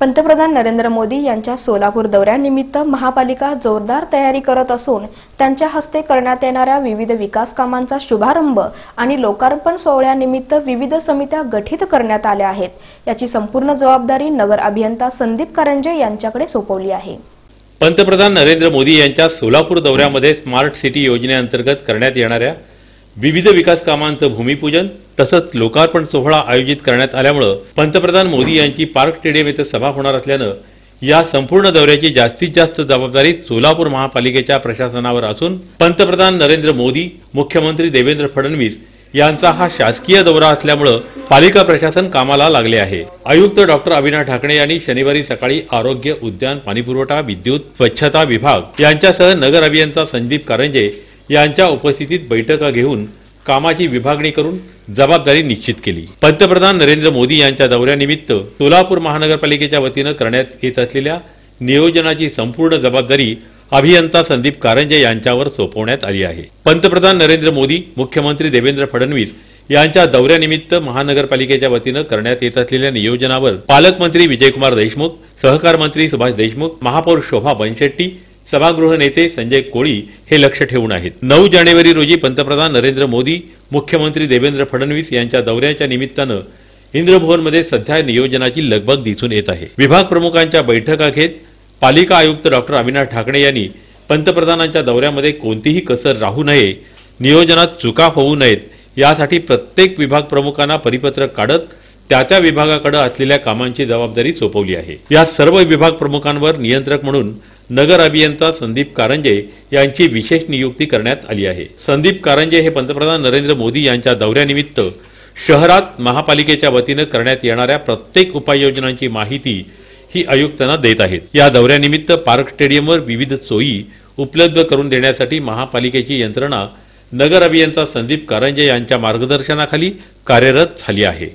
पंतप्रधान नरेंद्र मोदी यांच्या सोलापूर दौऱ्यानिमित्त महापालिका जोरदार तयारी करत असून त्यांच्या हस्ते करण्यात येणाऱ्या विविध विकास कामांचा शुभारंभ आणि लोकार्पण सोहळ्यानिमित्त विविध समित्या गठीत करण्यात आल्या आहेत. याची संपूर्ण जबाबदारी नगर अभियंता संदीप कारंजे यांच्याकडे सोपवली आहे. पंतप्रधान नरेंद्र मोदी यांच्या सोलापूर दौऱ्यामध्ये स्मार्ट सिटी योजनेअंतर्गत करण्यात येणाऱ्या विविध विकास कामांचं भूमिपूजन तसंच लोकार्पण सोहळा आयोजित करण्यात आल्यामुळं पंतप्रधान मोदी यांची पार्क स्टेडियम येथे सभा होणार असल्यानं या संपूर्ण दौऱ्याची जास्तीत जास्त जबाबदारी सोलापूर महापालिकेच्या प्रशासनावर असून पंतप्रधान नरेंद्र मोदी मुख्यमंत्री देवेंद्र फडणवीस यांचा हा शासकीय दौरा असल्यामुळं पालिका प्रशासन कामाला लागले आहे. आयुक्त डॉक्टर अविनाश ढाकणे यांनी शनिवारी सकाळी आरोग्य उद्यान पाणीपुरवठा विद्युत स्वच्छता विभाग यांच्यासह नगर अभियंता संदीप कारंजे यांच्या उपस्थितीत बैठका घेऊन कामाची विभागणी करून जबाबदारी निश्चित केली. पंतप्रधान नरेंद्र मोदी यांच्या दौऱ्यानिमित्त सोलापूर महानगरपालिकेच्या वतीनं करण्यात येत असलेल्या नियोजनाची संपूर्ण जबाबदारी अभियंता संदीप कारंजे यांच्यावर सोपवण्यात आली आहे. पंतप्रधान नरेंद्र मोदी मुख्यमंत्री देवेंद्र फडणवीस यांच्या दौऱ्यानिमित्त महानगरपालिकेच्या वतीनं करण्यात येत असलेल्या नियोजनावर पालकमंत्री विजयकुमार देशमुख सहकार मंत्री सुभाष देशमुख महापौर शोभा बनशेट्टी सभागृह नेते संजय कोळी हे लक्ष ठेवून आहेत. नऊ जानेवारी रोजी पंतप्रधान नरेंद्र मोदी मुख्यमंत्री देवेंद्र फडणवीस यांच्या दौऱ्याच्या निमित्तानं इंद्रभवनमध्ये सध्या नियोजनाची लगबग दिसून येत आहे. विभाग प्रमुखांच्या बैठका घेत पालिका आयुक्त डॉक्टर अविनाश ठाकरे यांनी पंतप्रधानांच्या दौऱ्यामध्ये कोणतीही कसर राहू नये नियोजनात चुका होऊ नयेत यासाठी प्रत्येक विभाग प्रमुखांना परिपत्रक काढत त्या त्या विभागाकडे असलेल्या कामांची जबाबदारी सोपवली आहे. या सर्व विभाग प्रमुखांवर नियंत्रक म्हणून नगर अभियंता संदीप कारंजे यांची विशेष नियुक्ती करण्यात आली आहे. संदीप कारंजे हे पंतप्रधान नरेंद्र मोदी यांच्या दौऱ्यानिमित्त शहरात महापालिकेच्या वतीनं करण्यात येणाऱ्या प्रत्येक उपाययोजनांची माहिती ही आयुक्तांना देत आहेत. या दौऱ्यानिमित्त पार्क स्टेडियमवर विविध सोयी उपलब्ध करून देण्यासाठी महापालिकेची यंत्रणा नगर अभियंता संदीप कारंजे यांच्या मार्गदर्शनाखाली कार्यरत झाली आहे.